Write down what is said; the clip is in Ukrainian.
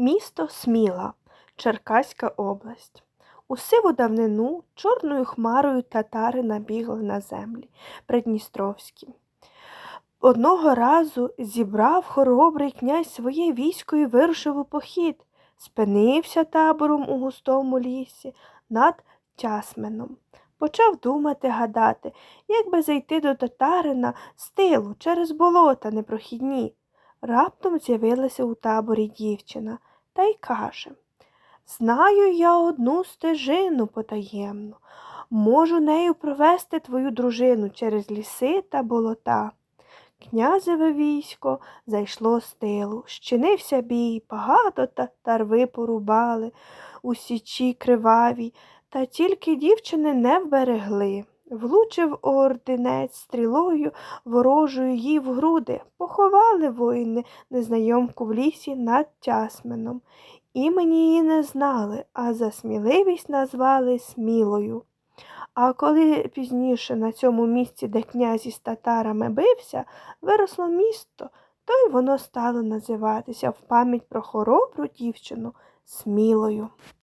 Місто Сміла, Черкаська область. У сиву давнину чорною хмарою татари набігли на землі придністровські. Одного разу зібрав хоробрий князь своє військо і вирушив у похід. Спинився табором у густому лісі над Тясменом. Почав думати, гадати, як би зайти до татарина з тилу через болота непрохідні. Раптом з'явилася у таборі дівчина та й каже Знаю я одну стежину потаємну, можу нею провести твою дружину через ліси та болота. Князеве військо зайшло з тилу, щинився бій, багато татар ви порубали у січі кривавій, та тільки дівчини не вберегли. Влучив ординець стрілою ворожою їй в груди, поховали воїни незнайомку в лісі над Тясменом. Імені її не знали, а за сміливість назвали Смілою. А коли пізніше на цьому місці, де князь із татарами бився, виросло місто, то й воно стало називатися в пам'ять про хоробру дівчину Смілою.